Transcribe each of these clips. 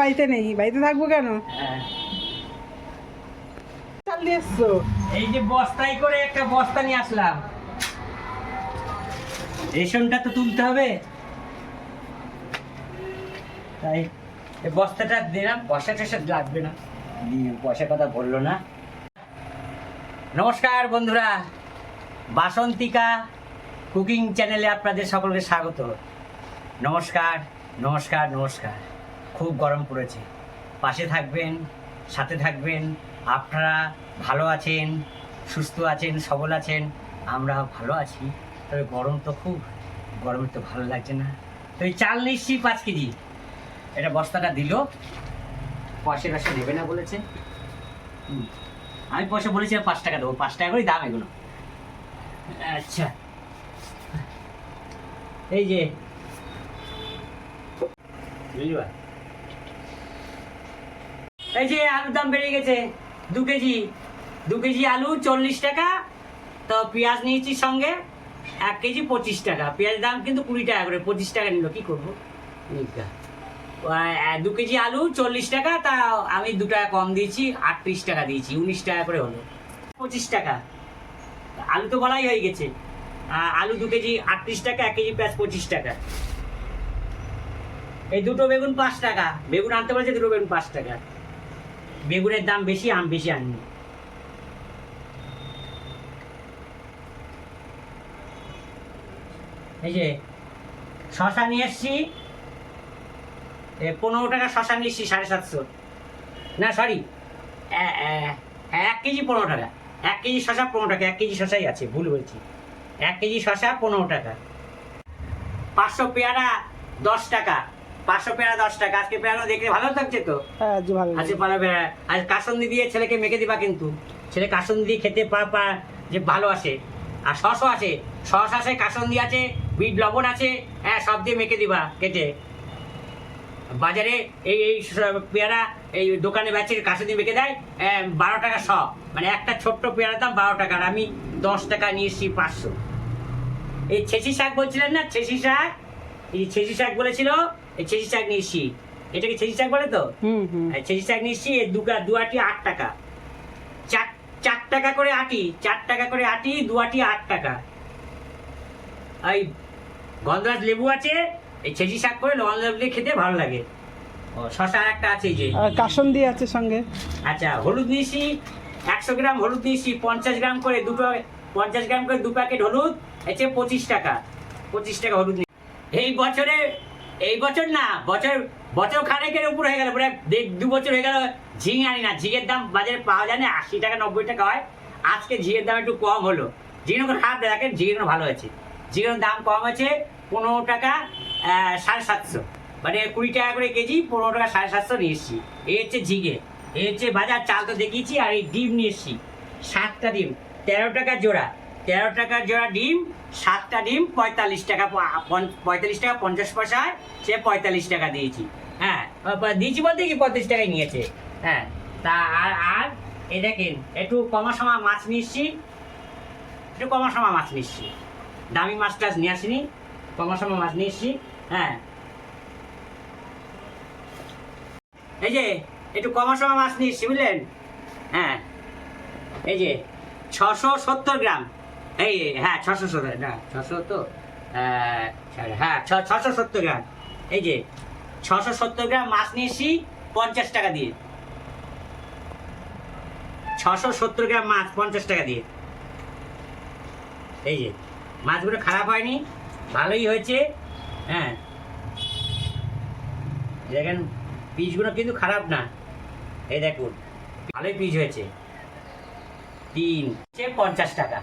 বাড়িতে নেই, বাড়িতে থাকব কেন? চাল এসছো? এই যে বস্তায় করে একটা বস্তা নিয়ে আসলাম। রেশনটা তো তুলতে হবে। তাই এই বস্তাটা দিলাম, পয়সা টয়সা লাগবে না। দিয়ে পয়সার কথা বলল না। নমস্কার বন্ধুরা, বাসন্তিকা কুকিং চ্যানেলে আপনাদের সকলকে স্বাগত। নমস্কার নমস্কার নমস্কার। খুব গরম পড়েছে। পাশে থাকবেন, সাথে থাকবেন, আপনারা ভালো আছেন, সুস্থ আছেন, সবল আছেন, আমরা ভালো আছি। তবে গরম তো খুব, গরমে তো ভালো লাগছে না। তো এই চাল নিচ্ছি পাঁচ কেজি এটা বস্তাটা দিল। পয়সা পয়সা দেবে না বলেছে। আমি পয়সা বলেছি পাঁচ টাকা দেবো। পাঁচ টাকা করেই দাম এগুলো। আচ্ছা। এই যে। বুঝলি এই যে আলুর দাম বেড়ে গেছে দু কেজি দু কেজি আলু চল্লিশ টাকা তো পেঁয়াজ নিয়েছি সঙ্গে এক কেজি পঁচিশ টাকা। পেঁয়াজ দাম কিন্তু কুড়ি টাকা করে পঁচিশ টাকা নিল কি করব? নিকা। দু কেজি আলু চল্লিশ টাকা তা আমি দু টাকা কম দিয়েছি আটত্রিশ টাকা দিয়েছি উনিশ টাকা করে হলো। পঁচিশ টাকা। আলু তো বলাই হয়ে গেছে। আলু দু কেজি আটত্রিশ টাকা এক কেজি পেঁয়াজ পঁচিশ টাকা। এই দুটো বেগুন পাঁচ টাকা। বেগুন আনতে বলেছে দুটো বেগুন পাঁচ টাকা। বেগুনের দাম বেশি, আম বেশি আননি এই যে, শশা নিয়ে এসছি। পনেরো টাকা শশা নিয়ে এসছি, সাড়ে সাতশো। না সরি এক কেজি পনেরো টাকা। এক কেজি শশা পনেরো টাকা, এক কেজি শশাই আছে, ভুল বলছি। এক কেজি শশা পনেরো টাকা। পাঁচশো পেয়ারা দশ টাকা। পাঁচশো পেয়ারা দশ টাকা। আজকে পেয়ারা দেখতে ভালো থাকছে তো? হ্যাঁ ভালো আজকে পালা পেয়ারা। আজ কাসন্দি দিয়ে ছেলেকে মেখে দিবা কিন্তু। ছেলে কাসন্দি দিয়ে খেতে পা পা যে ভালো আসে। আর সসও আছে সস আছে কাসন্দি আছে বিট লবণ আছে হ্যাঁ সব দিয়ে মেখে দিবা কেটে। বাজারে এই এই পেয়ারা এই দোকানে বেচে কাসন্দি মেখে দেয় আহ, বারো টাকা শ। মানে একটা ছোট্ট পেয়ারার দাম বারো টাকা আর আমি দশ টাকা নিয়ে এসেছি পাঁচশো। এই ছেঁচি শাক বলছিলেন না? ছেঁচি শাক? এই ছেঁচি শাক বলেছিল এই ছেঁচি শাক নিয়ে এসেছি। এটাকে ছেঁচি শাক বলে তো? হুম হুম। আর ছেঁচি শাক নিচ্ছি দুকা দু আটি আট টাকা। চার চার টাকা করে আটি চার টাকা করে আটি দু আটি আট টাকা। এই গন্ধরাজ লেবু আছে এই ছেঁচি শাক করে লবণ লেবু দিয়ে খেতে ভালো লাগে। ও শশা একটা আছে এই যে। আর কাসন দিয়ে আছে সঙ্গে। আচ্ছা হলুদ নিয়েছি একশো গ্রাম হলুদ নিয়েছি পঞ্চাশ গ্রাম করে দুটো পঞ্চাশ গ্রাম করে দু প্যাকেট হলুদ হচ্ছে পঁচিশ টাকা পঁচিশ টাকা হলুদ এই বছরে, এই বছর না, বছর বছর খানেকের উপর হয়ে গেল দেড়, দু বছর হয়ে গেল ঝিঙে আনি না। ঝিঙের দাম বাজারে পাওয়া যায় না, আশি টাকা, নব্বই টাকা হয়। আজকে ঝিঙের দাম একটু কম হলো। ঝিঙে কোনো খারাপ দেখেন ঝিঙে ভালো আছে ঝিঙের দাম কম আছে পনেরো টাকা সাড়ে সাতশো। মানে কুড়ি টাকা করে কেজি, পনেরো টাকা, সাড়ে সাতশো নিয়ে এসেছি। এই হচ্ছে ঝিঙে। এই হচ্ছে বাজার, চাল তো দেখিয়েছি, আর এই ডিম নিয়ে এসেছি। সাতটা ডিম, তেরো টাকা জোড়া। তেরো টাকা জোড়া ডিম, সাতটা ডিম, পঁয়তাল্লিশ টাকা পঁয়তাল্লিশ টাকা পঞ্চাশ পয়সায় সে পঁয়তাল্লিশ টাকা দিয়েছি। হ্যাঁ দিয়েছি বলতে কি পঁয়ত্রিশ টাকায় নিয়েছে। হ্যাঁ তা আর আর এ দেখেন, একটু কমা সমা মাছ নিচ্ছি। একটু কমা সমা মাছ নিচ্ছি। দামি মাছ টাছ নিয়ে আসিনি, কমা সমা মাছ এসছি হ্যাঁ। এই যে, একটু কমা সমা মাছ এসছি বুঝলেন? হ্যাঁ। এই যে, ছশো সত্তর গ্রাম। এই হ্যাঁ ছশো সত্তর, না, ছশো তো হ্যাঁ ছশো সত্তর গ্রাম। এই যে, ছশো সত্তর গ্রাম মাছ নিয়ে এসছি পঞ্চাশ টাকা দিয়ে। ছশো সত্তর গ্রাম মাছ পঞ্চাশ টাকা দিয়ে। এই যে, মাছগুলো খারাপ হয়নি, ভালোই হয়েছে হ্যাঁ। দেখেন পিসগুলো কিন্তু খারাপ না। এই দেখুন, ভালোই পিস হয়েছে। তিন পঞ্চাশ টাকা।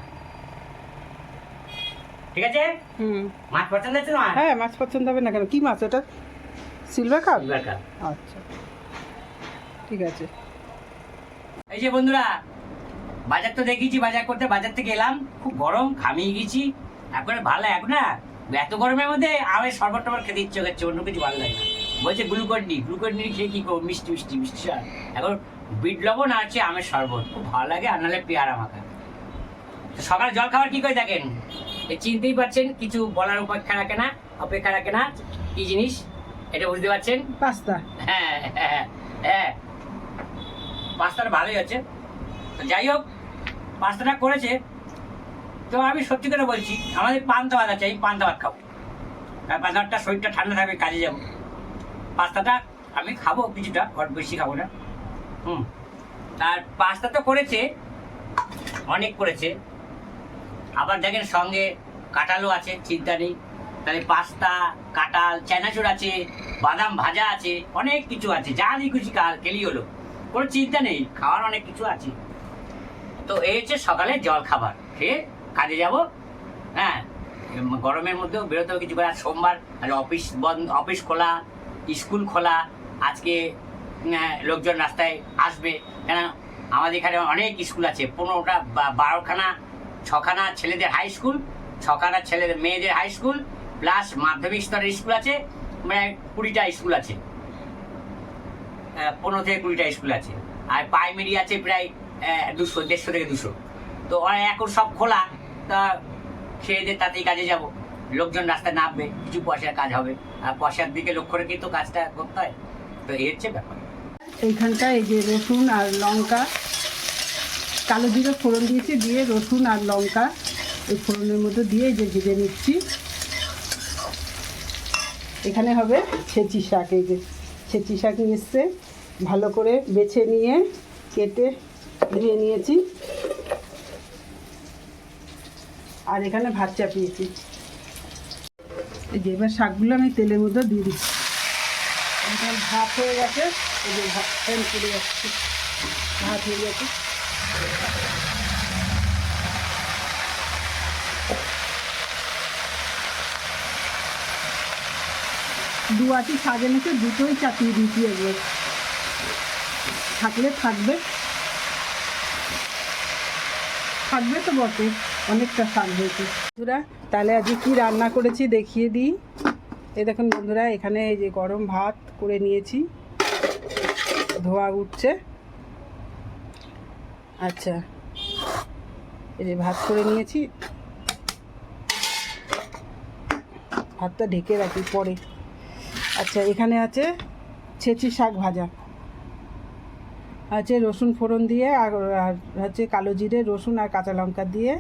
ঠিক আছে? হুম। মাছ পছন্দ হচ্ছে না হ্যাঁ মাছ পছন্দ হবে না কেন? কি মাছ এটা? Silver cup? Silver cup. আচ্ছা। ঠিক আছে। এই যে বন্ধুরা বাজার তো দেখিয়েছি বাজার করতে বাজার থেকে এলাম। খুব গরম ঘামিয়ে গেছি। একবারে ভালো এখন না? এত গরমের মধ্যে আমের শরবত টরবত খেতে ইচ্ছে করছে অন্য কিছু ভালো লাগে না। বলছে গ্লুকন ডি গ্লুকন ডি খেয়ে কি করব? মিষ্টি মিষ্টি মিষ্টি এখন বিট লবণ আর হচ্ছে আমের শরবত। খুব ভালো লাগে আর নাহলে পেয়ারা মাখা। সকালে জল খাবার কি করে দেখেন? চিনতেই পারছেন কিছু বলার অপেক্ষা রাখে না অপেক্ষা রাখে না কি জিনিস? এটা বুঝতে পারছেন? পাস্তা। হ্যাঁ হ্যাঁ হ্যাঁ। পাস্তাটা ভালোই আছে যাই হোক পাস্তাটা করেছে। তো আমি সত্যি করে বলছি আমাদের পান্তা ভাত আছে আমি পান্তা ভাত খাব। আর পান্তা ভাতটা শরীরটা ঠান্ডা থাকবে কাজে যাব। পাস্তাটা আমি খাব কিছুটা ওর বেশি খাব না। হুম। আর পাস্তা তো করেছে অনেক করেছে। আবার দেখেন সঙ্গে কাঁঠালও আছে, চিন্তা নেই। তাহলে পাস্তা, কাঁঠাল, চানাচুর আছে, বাদাম ভাজা আছে, অনেক কিছু আছে। যা নেই কিছু কেলি হলো। কোনো চিন্তা নেই, খাওয়ার অনেক কিছু আছে। তো এই হচ্ছে সকালে জল খাবার খেয়ে কাজে যাব। হ্যাঁ গরমের মধ্যেও বেরোতে হবে কিছু করে আর সোমবার আর অফিস বন্ধ, অফিস খোলা, স্কুল খোলা। আজকে লোকজন রাস্তায় আসবে। কেন? আমাদের এখানে অনেক স্কুল আছে। পনেরোটা বা বারোখানা ছখানা ছেলেদের হাই স্কুল ছখানা ছেলেদের মেয়েদের হাই স্কুল প্লাস মাধ্যমিক স্তরের স্কুল আছে মানে কুড়িটা স্কুল আছে। পনেরো থেকে কুড়িটা স্কুল আছে। আর প্রাইমারি আছে প্রায় দুশো, দেড়শো থেকে দুশো। তো এখন সব খোলা, তা খেয়ে তাতেই কাজে যাব। লোকজন রাস্তায় নামবে, কিছু পয়সার কাজ হবে। আর পয়সার দিকে লক্ষ্য রেখে তো কাজটা করতে হয়। তো এই হচ্ছে ব্যাপার। এইখানটা এই যে রসুন আর লঙ্কা কালো জিরে ফোড়ন দিয়েছি, দিয়ে রসুন আর লঙ্কা এই ফোড়নের মধ্যে দিয়ে যে ভেজে নিচ্ছি। এখানে হবে ছেঁচি শাক, এই যে ছেঁচি শাক নিয়ে ভালো করে বেছে নিয়ে কেটে ধুয়ে নিয়েছি। আর এখানে ভাত চাপিয়েছি। এই যে এবার শাকগুলো আমি তেলের মধ্যে দিয়ে দিচ্ছি। ভাত হয়ে গেছে ভাত ভাত হয়ে গেছে। দু আটি এনেছে দুটোই চাপিয়ে দিয়েছি এগুলো থাকলে থাকবে। থাকবে তো বটে, অনেকটা শাক হয়েছে। বন্ধুরা, তাহলে আজকে কি রান্না করেছি দেখিয়ে দিই। এই দেখুন বন্ধুরা, এখানে এই যে গরম ভাত করে নিয়েছি। ধোয়া উঠছে। আচ্ছা এই যে ভাত করে নিয়েছি। ভাতটা ঢেকে রাখি পরে। আচ্ছা এখানে আছে ছেঁচি শাক ভাজা। আছে রসুন ফোড়ন দিয়ে, আর হচ্ছে কালো জিরে, রসুন আর কাঁচা লঙ্কা দিয়ে,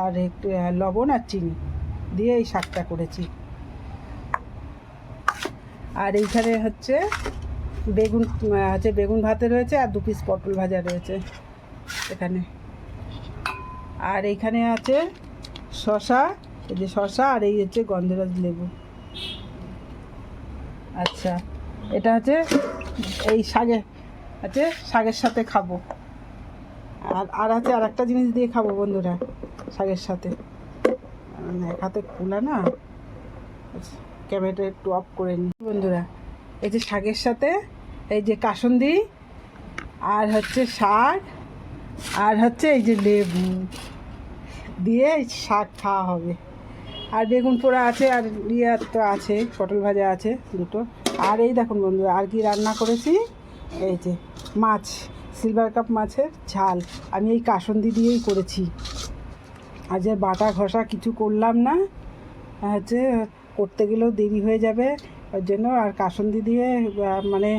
আর একটু লবণ আর চিনি দিয়ে এই শাকটা করেছি। আর এইখানে হচ্ছে বেগুন হচ্ছে বেগুন ভাতে রয়েছে আর দু পিস পটল ভাজা রয়েছে এখানে। আর এইখানে আছে শশা এই যে শশা আর এই হচ্ছে গন্ধরাজ লেবু। আচ্ছা। এটা হচ্ছে এই শাকে আছে শাগের সাথে খাব। আর আর আছে আর একটা জিনিস দিয়ে খাব বন্ধুরা শাগের সাথে। মানে এক হাতে খোলা না? আচ্ছা, ক্যামেরাটা একটু অফ করে নিই বন্ধুরা এই যে শাকের সাথে এই যে কাসন্দি আর হচ্ছে শাক আর হচ্ছে এই যে লেবু দিয়ে শাক খাওয়া হবে। আর বেগুন পোড়া আছে, আর ইয়ে তো আছে, পটল ভাজা আছে, দুটো। আর এই দেখুন বন্ধু আর কি রান্না করেছি? এই যে মাছ সিলভার কাপ মাছের ঝাল। আমি এই কাসন্দি দিয়েই করেছি। আর যে বাটা ঘষা কিছু করলাম না, হচ্ছে করতে গেলেও দেরি হয়ে যাবে, ওর জন্য আর কাসন্দি দিয়ে মানে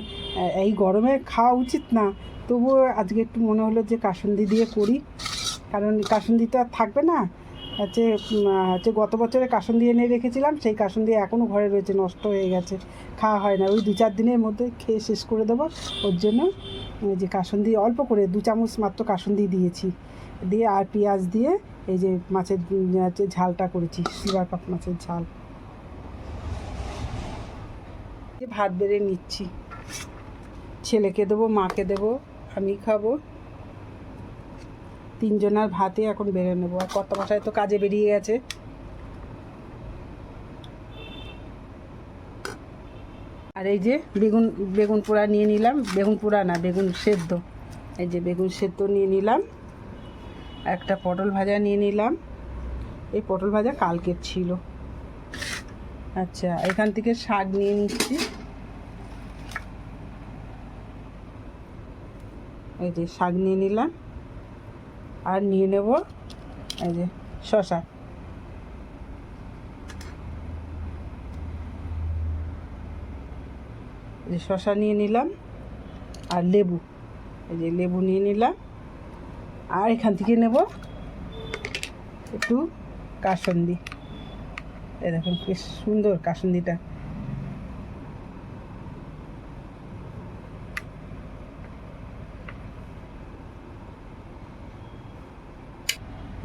এই গরমে খাওয়া উচিত না। তবুও আজকে একটু মনে হলো যে কাসন্দি দিয়ে করি। কারণ কাসন্দি তো আর থাকবে না। হচ্ছে হচ্ছে গত বছরে কাসন দিয়ে এনে রেখেছিলাম, সেই কাসন দিয়ে এখনও ঘরে রয়েছে, নষ্ট হয়ে গেছে, খাওয়া হয় না। ওই দু চার দিনের মধ্যে খেয়ে শেষ করে দেবো। ওর জন্য যে দিয়ে অল্প করে দু চামচ মাত্র কাসন্দি দিয়েছি। দিয়ে আর পেঁয়াজ দিয়ে এই যে মাছের হচ্ছে ঝালটা করেছি, সিলভার কাপ মাছের ঝাল। ভাত বেড়ে নিচ্ছি। ছেলেকে দেবো, মাকে দেবো, আমি খাব। তিনজনের ভাতে এখন বেড়ে নেব। আর কত মশাই তো কাজে বেরিয়ে গেছে। আর এই যে বেগুন বেগুন পোড়া নিয়ে নিলাম। বেগুন পোড়া না, বেগুন সেদ্ধ। এই যে বেগুন সেদ্ধ নিয়ে নিলাম। একটা পটল ভাজা নিয়ে নিলাম। এই পটল ভাজা কালকের ছিল। আচ্ছা এখান থেকে শাক নিয়ে নিচ্ছি। এই যে শাক নিয়ে নিলাম। আর নিয়ে নেব এই যে শশা যে শশা নিয়ে নিলাম আর লেবু। এই যে লেবু নিয়ে নিলাম। আর এখান থেকে নেব একটু কাসন্দি। এরকম দেখুন কি সুন্দর কাসন্দিটা।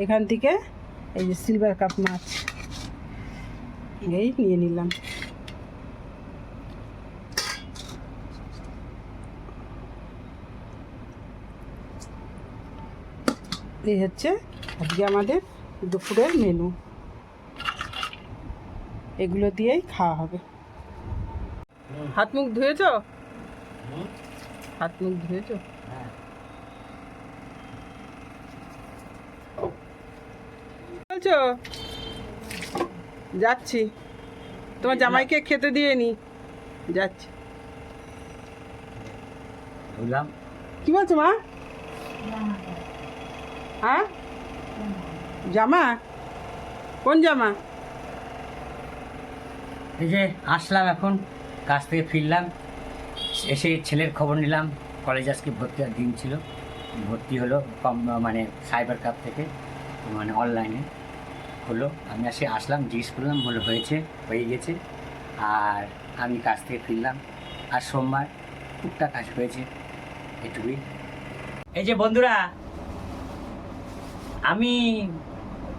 এখান থেকে এই যে সিলভার কাপ মাছ এই নিয়ে নিলাম। এই হচ্ছে আজকে আমাদের দুপুরের মেনু এগুলো দিয়েই খাওয়া হবে। হাত মুখ ধুয়েছ? হাত মুখ ধুয়েছ? হ্যাঁ। বলছো যাচ্ছি। তোমার জামাইকে খেতে দিয়ে নি। যাচ্ছি। বুঝলাম কি বলছো মা? হ্যাঁ? জামা? কোন জামা? এই যে আসলাম এখন কাজ থেকে ফিরলাম। এসে ছেলের খবর নিলাম। কলেজ আজকে ভর্তি হওয়ার দিন ছিল। ভর্তি হলো কম মানে সাইবার কাপ থেকে মানে অনলাইনে। হলো। আমি আসে, আসলাম, জিজ্ঞেস করলাম হলো হয়েছে? হয়ে গেছে। আর আমি কাজ থেকে ফিরলাম। আর সোমবার? টুকটাক কাজ হয়েছে। এটুকুই। এই যে বন্ধুরা, আমি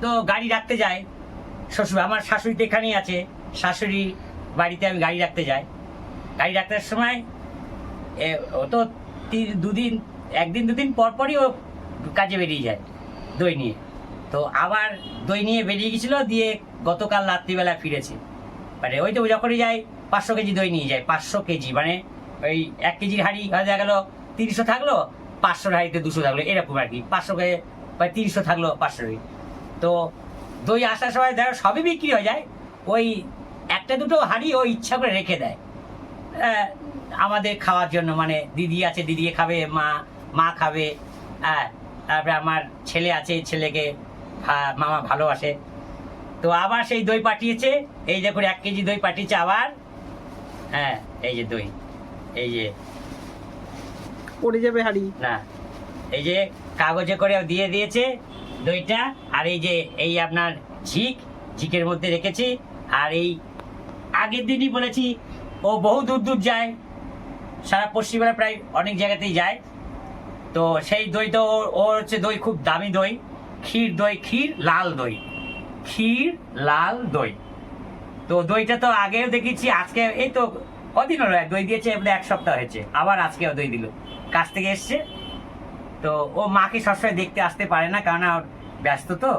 তো গাড়ি রাখতে যাই। শ্বশুর, আমার শাশুড়ি তো এখানেই আছে। শাশুড়ি বাড়িতে আমি গাড়ি রাখতে যাই। গাড়ি রাখার সময় ও তো দুদিন, একদিন, দুদিন পর পরই ও কাজে বেরিয়ে যায় দই নিয়ে। তো আবার দই নিয়ে বেরিয়ে গেছিল দিয়ে গতকাল রাত্রিবেলা ফিরেছে। মানে ওই তো যখনই যায় পাঁচশো কেজি দই নিয়ে যায় পাঁচশো কেজি মানে ওই এক কেজির হাঁড়ি হয়তো দেখা গেলো তিনশো থাকল পাঁচশোর হাঁড়িতে দুশো থাকল এরকম আর কি পাঁচশো কে বা তিনশো থাকল পাঁচশো তো দই আসার সময় দেখো সবই বিক্রি হয়ে যায় ওই একটা দুটো হাঁড়ি ও ইচ্ছা করে রেখে দেয়। আহ, আমাদের খাওয়ার জন্য মানে দিদি আছে দিদি খাবে মা মা খাবে হ্যাঁ তারপরে আমার ছেলে আছে ছেলেকে মামা ভালোবাসে তো আবার সেই দই পাঠিয়েছে এই দেখুন এক কেজি দই পাঠিয়েছে আবার। হ্যাঁ এই যে দই এই যে। পড়ে যাবে হাড়ি। না এই যে কাগজে করে দিয়ে দিয়েছে দইটা আর এই যে এই আপনার ঝিক ঝিকের মধ্যে রেখেছি আর এই আগের দিনই বলেছি ও বহু দূর দূর যায় সারা পশ্চিমবঙ্গে প্রায় অনেক জায়গাতেই যায়। তো সেই দই তো ওর- ওর হচ্ছে দই খুব দামি দই। ক্ষীর দই, ক্ষীর, লাল দই। ক্ষীর, লাল দই। তো দইটা তো আগেও দেখেছি, আজকে এই তো কদিন হলো দই দিয়েছে এবারে এক সপ্তাহ হয়েছে। আবার আজকেও দই দিল। কাছ থেকে এসছে। তো ও মাকে সবসময় দেখতে আসতে পারে না, কারণ ওর ব্যস্ত তো।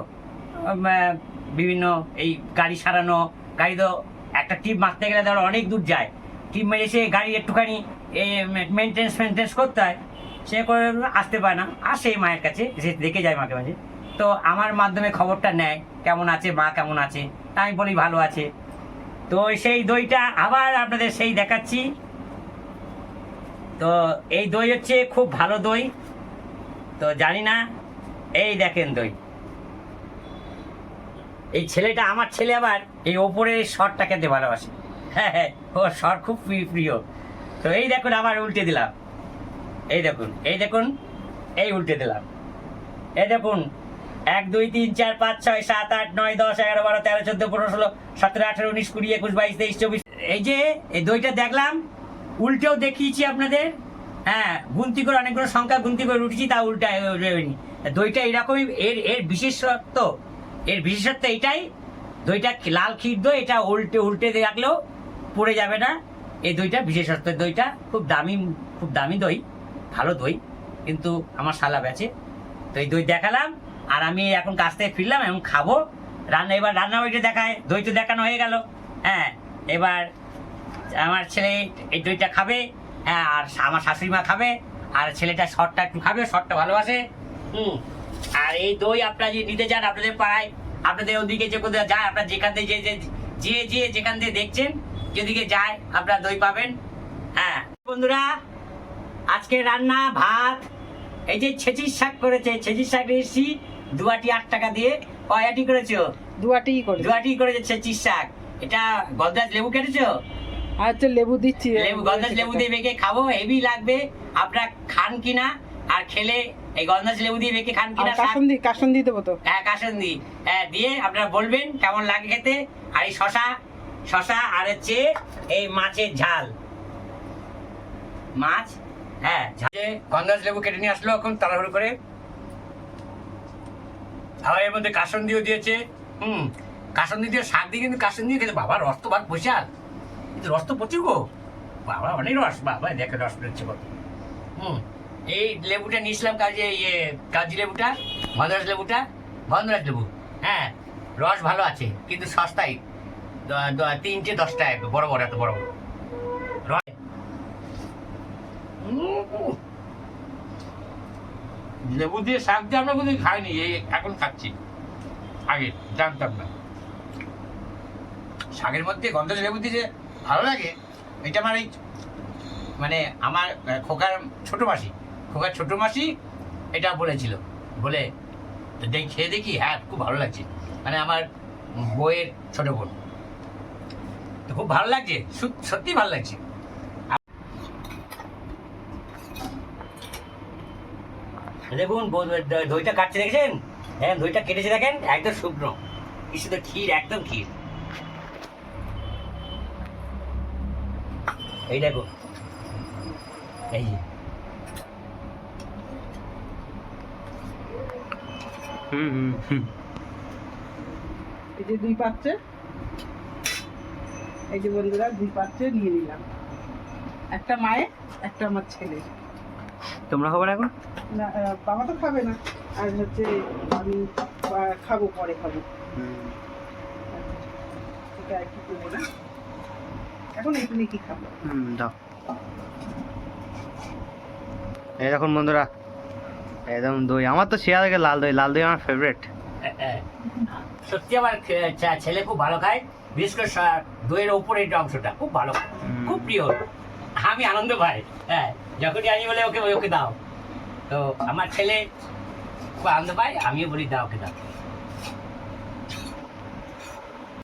বিভিন্ন এই গাড়ি সারানো, গাড়ি তো একটা টিপ মারতে গেলে ধরো অনেক দূর যায়। টিপ মেরে সে গাড়ি একটুখানি মেনটেন্স মেনটেন্স করতে হয়। সে করে আসতে পারে না। আসে মায়ের কাছে এসে দেখে যায় মাকে মাঝে। তো আমার মাধ্যমে খবরটা নেয়, কেমন আছে, মা কেমন আছে, তা আমি বলি ভালো আছে। তো সেই দইটা আবার আপনাদের সেই দেখাচ্ছি। তো এই দই হচ্ছে খুব ভালো দই। তো জানি না, এই দেখেন দই। এই ছেলেটা, আমার ছেলে আবার এই ওপরের শর্টটা খেতে ভালোবাসে। হ্যাঁ হ্যাঁ ও শর্ট খুব প্রিয়। তো এই দেখুন, আবার উল্টে দিলাম। এই দেখুন এই দেখুন, এই উল্টে দিলাম। এই দেখুন এক, দুই, তিন, চার, পাঁচ, ছয়, সাত, আট, নয়, দশ, এগারো, বারো, তেরো, চোদ্দ, পনেরো, ষোলো, সতেরো, আঠারো, উনিশ, কুড়ি, একুশ, বাইশ, তেইশ, চব্বিশ। এই যে, এই দইটা দেখলাম, উল্টেও দেখিয়েছি আপনাদের। হ্যাঁ গুনতি করে অনেকগুলো সংখ্যা গুনতি করে উঠেছি তা উল্টা হয়নি দইটা এরকমই, এর এর বিশেষত্ব এর বিশেষত্ব এটাই দইটা লাল ক্ষীর দই এটা উল্টে উল্টে রাখলেও পড়ে যাবে না। এই দইটা বিশেষত্ব দইটা খুব দামি খুব দামি দই, ভালো দই, কিন্তু আমার শালা বেচে। তো এই দই দেখালাম আর আমি এখন কাছ থেকে ফিরলাম এবং খাব। রান্না, এবার রান্না বইটা দেখায় দই তো দেখানো হয়ে গেল। হ্যাঁ এবার আমার ছেলে এই দইটা খাবে হ্যাঁ আর আমার শাশুড়ি মা খাবে, আর ছেলেটা শর্টটা একটু খাবে শর্টটা ভালোবাসে। হুম, আর এই দই আপনারা যদি নিতে যান আপনাদের পাড়ায়, আপনাদের ওদিকে যে কোথাও যায়, আপনারা যেখান থেকে যে যে- যে যে যেখান থেকে দেখছেন, যেদিকে যায়, আপনারা দই পাবেন। হ্যাঁ বন্ধুরা, আজকে রান্না, ভাত, এই যে ছেচির শাক করেছে, ছেচির শাক এসেছি দুয়াটি আট টাকা দিয়ে কয়াটি করেছ? দুয়াটি করে দুয়াটি করেছে ছেচির শাক। এটা গলদাজ লেবু কেটেছো? আর হচ্ছে লেবু দিচ্ছি। লেবু গন্ধরাজ লেবু দিয়ে মেখে খাব হেভি লাগবে। আপনারা খান কিনা আর খেলে এই গন্ধরাজ লেবু দিয়ে মেখে খান কিনা কাসন্দি কাসন্দি দেবো তো। হ্যাঁ কাসন্দি হ্যাঁ দিয়ে আপনারা বলবেন কেমন লাগে খেতে। আর এই শশা শশা আর হচ্ছে এই মাছের ঝাল। মাছ? হ্যাঁ গন্ধরাজ লেবু কেটে নিয়ে আসলো এখন তাড়াহুড়ো করে। আবার এর মধ্যে কাসন্দিও দিয়েছে হুম কাসন্দি দিয়ে শাক দিয়ে কিন্তু কাসন্দি খেতে বাবা রস তো বার বসাল কিন্তু রস তো প্রচুর গো। বাবা অনেক রস। বাবা দেখে রস বেরোচ্ছে কত। হুম এই লেবুটা নিয়েছিলাম কাজে ইয়ে কাজি লেবুটা গন্ধরাজ লেবুটা গন্ধরাজ লেবু। হ্যাঁ রস ভালো আছে কিন্তু দ- তিনটে দশ টাকা বড় বড় এত বড় বড়। রস উম, লেবু দিয়ে শাক দিয়ে আমরা কোনোদিন খাইনি, এই এখন খাচ্ছি। আগে জানতাম না। শাকের মধ্যে গন্ধরাজ লেবু দিয়ে ভালো লাগে। এটা আমার এই মানে আমার খোকার ছোট মাসি, খোকার ছোট মাসি এটা বলেছিল। বলে দেখ, খেয়ে দেখি হ্যাঁ খুব ভালো লাগছে। মানে আমার বইয়ের ছোট বোন। তো খুব ভালো লাগছে সত্যি ভালো লাগছে। দেখুন দইটা কাটছে দেখেছেন? হ্যাঁ দইটা কেটেছে দেখেন একদম শুকনো। কি শুধু ক্ষীর একদম ক্ষীর। এই দেখো। এই যে। এই যে দুই পাত্রে। এই যে বন্ধুরা দুই পাত্রে নিয়ে নিলাম। একটা মায়ের একটা আমার ছেলে তোমরা খবর এখন? না বাবা তো খাবে না। আর হচ্ছে আমি খাব পরে খাব। এটা না? এখন একটু কি খাব? হুম দাও। এই দেখুন বন্ধুরা একদম দই। আমার তো শেয়ার থেকে লাল দই। লাল দই আমার ফেভারিট সত্যি আমার ছেলে খুব ভালো খায়। বিশেষ করে দইয়ের ওপরে এই অংশটা খুব ভালো খুব প্রিয়। আমি আনন্দ পাই। হ্যাঁ। যখনই আনি বলে, ওকে ওকে দাও। তো আমার ছেলে আনন্দ পায়, আমিও বলি, দাও, ওকে দাও।